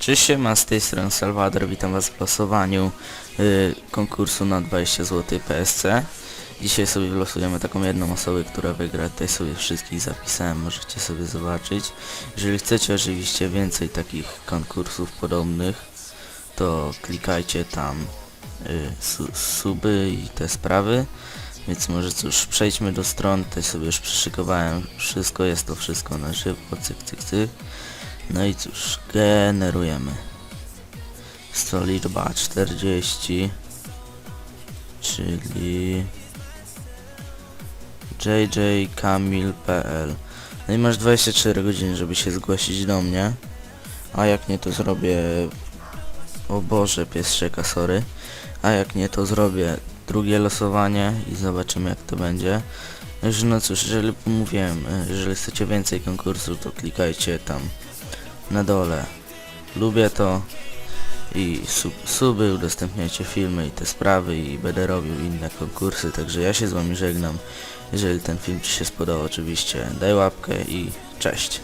Cześć, siema, z tej strony Salwador, witam was w losowaniu y, konkursu na 20 zł PSC. Dzisiaj sobie wylosujemy taką jedną osobę, która wygra, tutaj sobie wszystkich zapisałem, możecie sobie zobaczyć. Jeżeli chcecie oczywiście więcej takich konkursów podobnych, to klikajcie tam y, su suby i te sprawy. Więc może cóż, przejdźmy do stron, tutaj sobie już przyszykowałem wszystko, jest to wszystko na żywo, cyk, cyk, cyk. No i cóż, generujemy. Jest liczba 40, czyli jjkamil.pl No i masz 24 godziny, żeby się zgłosić do mnie. A jak nie, to zrobię... O Boże, pies szczeka, sorry. A jak nie, to zrobię drugie losowanie i zobaczymy jak to będzie. No cóż, jeżeli mówiłem, e, jeżeli chcecie więcej konkursów, to klikajcie tam na dole. Lubię to i sub, suby, udostępniajcie filmy i te sprawy i będę robił inne konkursy, także ja się z wami żegnam. Jeżeli ten film ci się spodobał oczywiście, daj łapkę i cześć.